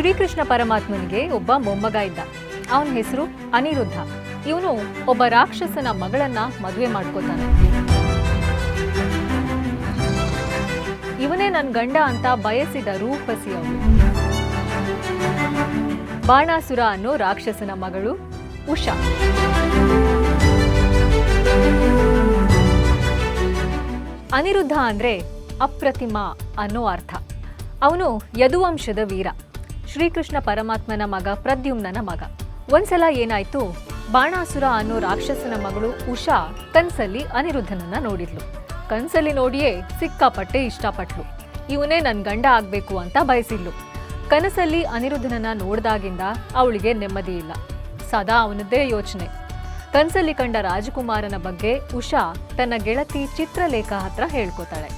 ಶ್ರೀಕೃಷ್ಣ ಪರಮಾತ್ಮನಿಗೆ ಒಬ್ಬ ಮೊಮ್ಮಗ ಇದ್ದ. ಅವನ ಹೆಸರು ಅನಿರುದ್ಧ. ಇವನು ಒಬ್ಬ ರಾಕ್ಷಸನ ಮಗಳನ್ನ ಮದುವೆ ಮಾಡ್ಕೋತಾನೆ. ಇವನೇ ನನ್ನ ಗಂಡ ಅಂತ ಬಯಸಿದ ರೂಪಸಿ ಅವನು ಬಾಣಾಸುರ ಅನ್ನೋ ರಾಕ್ಷಸನ ಮಗಳು ಉಷಾ. ಅನಿರುದ್ಧ ಅಂದ್ರೆ ಅಪ್ರತಿಮ ಅನ್ನೋ ಅರ್ಥ. ಅವನು ಯದುವಂಶದ ವೀರ. ಶ್ರೀಕೃಷ್ಣ ಪರಮಾತ್ಮನ ಮಗ, ಪ್ರದ್ಯುಮ್ನನ ಮಗ. ಒಂದ್ಸಲ ಏನಾಯ್ತು? ಬಾಣಾಸುರ ಅನ್ನೋ ರಾಕ್ಷಸನ ಮಗಳು ಉಷಾ ಕನ್ಸಲ್ಲಿ ಅನಿರುದ್ಧನನ್ನ ನೋಡಿದ್ಲು. ಕನ್ಸಲ್ಲಿ ನೋಡಿಯೇ ಸಿಕ್ಕಾಪಟ್ಟೆ ಇಷ್ಟಪಟ್ಲು. ಇವನೇ ನನ್ ಗಂಡ ಆಗ್ಬೇಕು ಅಂತ ಬಯಸಿದ್ಲು. ಕನಸಲ್ಲಿ ಅನಿರುದ್ಧನನ್ನ ನೋಡ್ದಾಗಿಂದ ಅವಳಿಗೆ ನೆಮ್ಮದಿ ಇಲ್ಲ. ಸದಾ ಅವನದ್ದೇ ಯೋಚನೆ. ಕನ್ಸಲ್ಲಿ ಕಂಡ ರಾಜಕುಮಾರನ ಬಗ್ಗೆ ಉಷಾ ತನ್ನ ಗೆಳತಿ ಚಿತ್ರಲೇಖ ಹತ್ರ ಹೇಳ್ಕೊತಾಳೆ.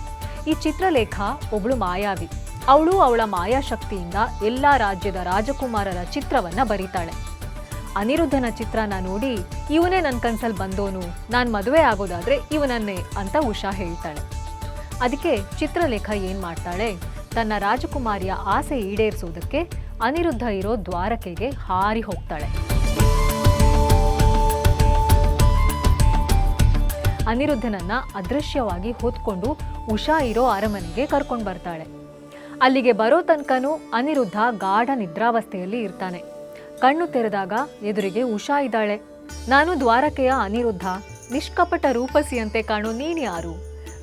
ಈ ಚಿತ್ರಲೇಖ ಒಬ್ಳು ಮಾಯಾವಿ. ಅವಳು ಅವಳ ಮಾಯಾಶಕ್ತಿಯಿಂದ ಎಲ್ಲ ರಾಜ್ಯದ ರಾಜಕುಮಾರರ ಚಿತ್ರವನ್ನ ಬರೀತಾಳೆ. ಅನಿರುದ್ಧನ ಚಿತ್ರನ ನೋಡಿ, ಇವನೇ ನನ್ನ ಕನ್ಸಲ್ಲಿ ಬಂದೋನು, ನಾನು ಮದುವೆ ಆಗೋದಾದ್ರೆ ಇವನನ್ನೇ ಅಂತ ಉಷಾ ಹೇಳ್ತಾಳೆ. ಅದಕ್ಕೆ ಚಿತ್ರಲೇಖ ಏನು ಮಾಡ್ತಾಳೆ, ತನ್ನ ರಾಜಕುಮಾರಿಯ ಆಸೆ ಈಡೇರಿಸೋದಕ್ಕೆ ಅನಿರುದ್ಧ ಇರೋ ದ್ವಾರಕೆಗೆ ಹಾರಿ ಹೋಗ್ತಾಳೆ. ಅನಿರುದ್ಧನನ್ನ ಅದೃಶ್ಯವಾಗಿ ಹೊತ್ಕೊಂಡು ಉಷಾ ಇರೋ ಅರಮನೆಗೆ ಕರ್ಕೊಂಡು ಬರ್ತಾಳೆ. ಅಲ್ಲಿಗೆ ಬರೋ ತನಕನೂ ಅನಿರುದ್ಧ ಗಾಢ ನಿದ್ರಾವಸ್ಥೆಯಲ್ಲಿ ಇರ್ತಾನೆ. ಕಣ್ಣು ತೆರೆದಾಗ ಎದುರಿಗೆ ಉಷಾ ಇದ್ದಾಳೆ. ನಾನು ದ್ವಾರಕೆಯ ಅನಿರುದ್ಧ, ನಿಷ್ಕಪಟ ರೂಪಸಿಯಂತೆ ಕಾಣೋ ನೀನ್ ಯಾರು?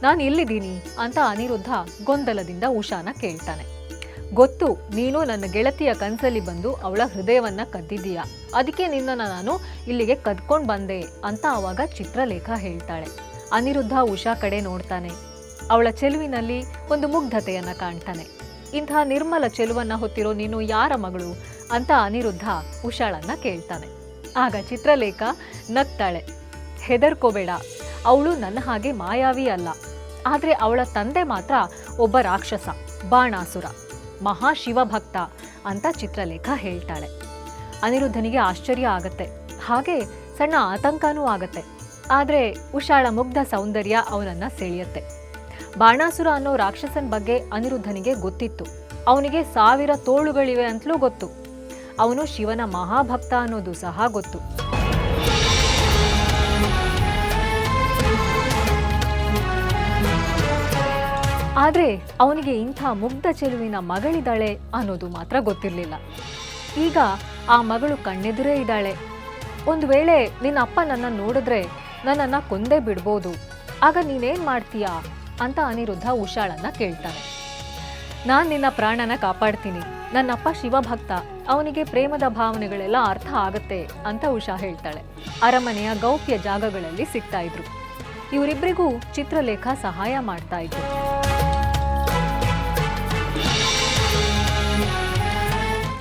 ನಾನು ಇಲ್ಲಿದ್ದೀನಿ ಅಂತ ಅನಿರುದ್ಧ ಗೊಂದಲದಿಂದ ಉಷಾನ ಕೇಳ್ತಾನೆ. ಗೊತ್ತು, ನೀನು ನನ್ನ ಗೆಳತಿಯ ಕನಸಲ್ಲಿ ಬಂದು ಅವಳ ಹೃದಯವನ್ನ ಕದ್ದಿದೀಯ ಅದಕ್ಕೆ ನಿನ್ನನ್ನು ನಾನು ಇಲ್ಲಿಗೆ ಕದ್ಕೊಂಡು ಬಂದೆ ಅಂತ ಆವಾಗ ಚಿತ್ರಲೇಖ ಹೇಳ್ತಾಳೆ. ಅನಿರುದ್ಧ ಉಷಾ ಕಡೆ ನೋಡ್ತಾನೆ. ಅವಳ ಚೆಲುವಿನಲ್ಲಿ ಒಂದು ಮುಗ್ಧತೆಯನ್ನು ಕಾಣ್ತಾನೆ. ಇಂಥ ನಿರ್ಮಲ ಚೆಲುವನ್ನ ಹೊತ್ತಿರೋ ನೀನು ಯಾರ ಮಗಳು? ಅಂತ ಅನಿರುದ್ಧ ಉಷಾಳನ್ನ ಕೇಳ್ತಾನೆ. ಆಗ ಚಿತ್ರಲೇಖ ನಗ್ತಾಳೆ. ಹೆದರ್ಕೋಬೇಡ. ಅವಳು ನನ್ನ ಹಾಗೆ ಮಾಯಾವಿ ಅಲ್ಲ. ಆದ್ರೆ ಅವಳ ತಂದೆ ಮಾತ್ರ ಒಬ್ಬ ರಾಕ್ಷಸ, ಬಾಣಾಸುರ ಮಹಾಶಿವ ಭಕ್ತ ಅಂತ ಚಿತ್ರಲೇಖ ಹೇಳ್ತಾಳೆ. ಅನಿರುದ್ಧನಿಗೆ ಆಶ್ಚರ್ಯ ಆಗತ್ತೆ. ಹಾಗೆ ಸಣ್ಣ ಆತಂಕನೂ ಆಗತ್ತೆ. ಆದ್ರೆ ಉಷಾಳ ಮುಗ್ಧ ಸೌಂದರ್ಯ ಅವನನ್ನ ಸೆಳೆಯತ್ತೆ. ಬಾಣಾಸುರ ಅನ್ನೋ ರಾಕ್ಷಸನ ಬಗ್ಗೆ ಅನಿರುದ್ಧನಿಗೆ ಗೊತ್ತಿತ್ತು. ಅವನಿಗೆ ಸಾವಿರ ತೋಳುಗಳಿವೆ ಅಂತಲೂ ಗೊತ್ತು. ಅವನು ಶಿವನ ಮಹಾಭಕ್ತ ಅನ್ನೋದು ಸಹ ಗೊತ್ತು. ಆದರೆ ಅವನಿಗೆ ಇಂಥ ಮುಗ್ಧ ಚೆಲುವಿನ ಮಗಳಿದ್ದಾಳೆ ಅನ್ನೋದು ಮಾತ್ರ ಗೊತ್ತಿರಲಿಲ್ಲ. ಈಗ ಆ ಮಗಳು ಕಣ್ಣೆದುರೇ ಇದ್ದಾಳೆ. ಒಂದು ವೇಳೆ ನಿನ್ನ ಅಪ್ಪ ನನ್ನ ನೋಡಿದ್ರೆ ನನ್ನನ್ನು ಕೊಂದೇ ಬಿಡ್ಬೋದು. ಆಗ ನೀನೇನು ಮಾಡ್ತೀಯಾ? ಅಂತ ಅನಿರುದ್ಧ ಉಷಾಳನ್ನ ಕೇಳ್ತಾನೆ ನಾನು ನಿನ್ನ ಪ್ರಾಣನ ಕಾಪಾಡ್ತೀನಿ. ನನ್ನಪ್ಪ ಶಿವಭಕ್ತ. ಅವನಿಗೆ ಪ್ರೇಮದ ಭಾವನೆಗಳೆಲ್ಲ ಅರ್ಥ ಆಗತ್ತೆ ಅಂತ ಉಷಾ ಹೇಳ್ತಾಳೆ. ಅರಮನೆಯ ಗೌಪ್ಯ ಜಾಗಗಳಲ್ಲಿ ಸಿಗ್ತಾ ಇದ್ರು. ಇವರಿಬ್ಬರಿಗೂ ಚಿತ್ರಲೇಖ ಸಹಾಯ ಮಾಡ್ತಾ ಇದ್ರು.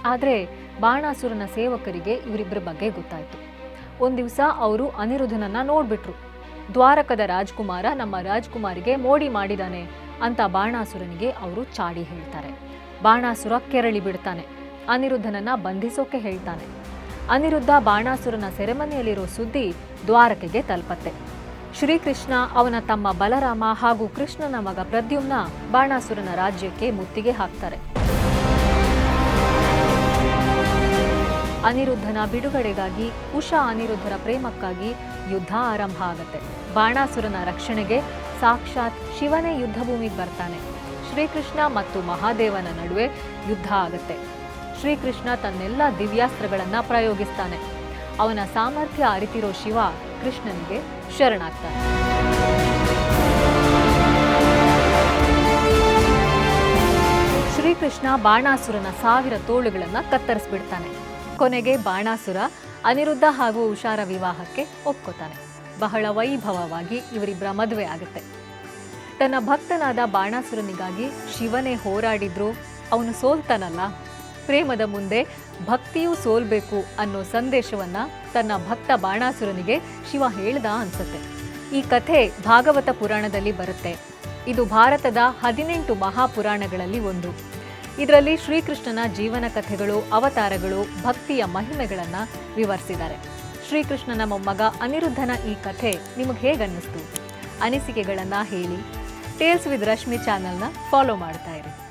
ಆದ್ರೆ ಬಾಣಾಸುರನ ಸೇವಕರಿಗೆ ಇವರಿಬ್ಬರ ಬಗ್ಗೆ ಗೊತ್ತಾಯ್ತು. ಒಂದು ದಿವಸ ಅವರು ಅನಿರುದ್ಧನನ್ನ ನೋಡ್ಬಿಟ್ರು. ದ್ವಾರಕದ ರಾಜ್ಕುಮಾರ ನಮ್ಮ ರಾಜ್ಕುಮಾರಿಗೆ ಮೋಡಿ ಮಾಡಿದಾನೆ ಅಂತ ಬಾಣಾಸುರನಿಗೆ ಅವರು ಚಾಡಿ ಹೇಳ್ತಾರೆ. ಬಾಣಾಸುರ ಕೆರಳಿ ಬಿಡ್ತಾನೆ. ಅನಿರುದ್ಧನನ್ನ ಬಂಧಿಸೋಕೆ ಹೇಳ್ತಾನೆ. ಅನಿರುದ್ಧ ಬಾಣಾಸುರನ ಸೆರೆಮನೆಯಲ್ಲಿರೋ ಸುದ್ದಿ ದ್ವಾರಕೆಗೆ ತಲುಪತ್ತೆ. ಶ್ರೀಕೃಷ್ಣ ಅವನ ತಮ್ಮ ಬಲರಾಮ ಹಾಗೂ ಕೃಷ್ಣನ ಮಗ ಪ್ರದ್ಯುಮ್ನ ಬಾಣಾಸುರನ ರಾಜ್ಯಕ್ಕೆ ಮುತ್ತಿಗೆ ಹಾಕ್ತಾರೆ. ಅನಿರುದ್ಧನ ಬಿಡುಗಡೆಗಾಗಿ ಉಷಾ ಅನಿರುದ್ಧರ ಪ್ರೇಮಕ್ಕಾಗಿ ಯುದ್ಧ ಆರಂಭ ಆಗತ್ತೆ. ಬಾಣಾಸುರನ ರಕ್ಷಣೆಗೆ ಸಾಕ್ಷಾತ್ ಶಿವನೇ ಯುದ್ಧಭೂಮಿಗೆ ಬರ್ತಾನೆ. ಶ್ರೀಕೃಷ್ಣ ಮತ್ತು ಮಹಾದೇವನ ನಡುವೆ ಯುದ್ಧ ಆಗುತ್ತೆ. ಶ್ರೀಕೃಷ್ಣ ತನ್ನೆಲ್ಲ ದಿವ್ಯಾಸ್ತ್ರಗಳನ್ನು ಪ್ರಯೋಗಿಸ್ತಾನೆ. ಅವನ ಸಾಮರ್ಥ್ಯ ಅರಿತಿರೋ ಶಿವ ಕೃಷ್ಣನಿಗೆ ಶರಣಾಗ್ತಾನೆ. ಶ್ರೀಕೃಷ್ಣ ಬಾಣಾಸುರನ ಸಾವಿರ ತೋಳುಗಳನ್ನು ಕತ್ತರಿಸ್ಬಿಡ್ತಾನೆ. ಕೊನೆಗೆ ಬಾಣಾಸುರ ಅನಿರುದ್ಧ ಹಾಗೂ ಉಷಾರ ವಿವಾಹಕ್ಕೆ ಒಪ್ಕೋತಾನೆ. ಬಹಳ ವೈಭವವಾಗಿ ಇವರಿಬ್ಬರ ಮದುವೆ ಆಗುತ್ತೆ. ತನ್ನ ಭಕ್ತನಾದ ಬಾಣಾಸುರನಿಗಾಗಿ ಶಿವನೇ ಹೋರಾಡಿದ್ರು. ಅವನು ಸೋಲ್ತಾನಲ್ಲ. ಪ್ರೇಮದ ಮುಂದೆ ಭಕ್ತಿಯೂ ಸೋಲ್ಬೇಕು ಅನ್ನೋ ಸಂದೇಶವನ್ನ ತನ್ನ ಭಕ್ತ ಬಾಣಾಸುರನಿಗೆ ಶಿವ ಹೇಳ್ದ ಅನ್ಸುತ್ತೆ. ಈ ಕಥೆ ಭಾಗವತ ಪುರಾಣದಲ್ಲಿ ಬರುತ್ತೆ. ಇದು ಭಾರತದ ಹದಿನೆಂಟು ಮಹಾಪುರಾಣಗಳಲ್ಲಿ ಒಂದು. ಇದರಲ್ಲಿ ಶ್ರೀಕೃಷ್ಣನ ಜೀವನ ಕಥೆಗಳು, ಅವತಾರಗಳು, ಭಕ್ತಿಯ ಮಹಿಮೆಗಳನ್ನು ವಿವರಿಸಿದ್ದಾರೆ. ಶ್ರೀಕೃಷ್ಣನ ಮೊಮ್ಮಗ ಅನಿರುದ್ಧನ ಈ ಕಥೆ ನಿಮಗೆ ಹೇಗನ್ನಿಸ್ತು? ಅನಿಸಿಕೆಗಳನ್ನು ಹೇಳಿ. ಟೇಲ್ಸ್ ವಿತ್ ರಶ್ಮಿ ಚಾನೆಲ್ನ ಫಾಲೋ ಮಾಡ್ತಾ ಇರಿ.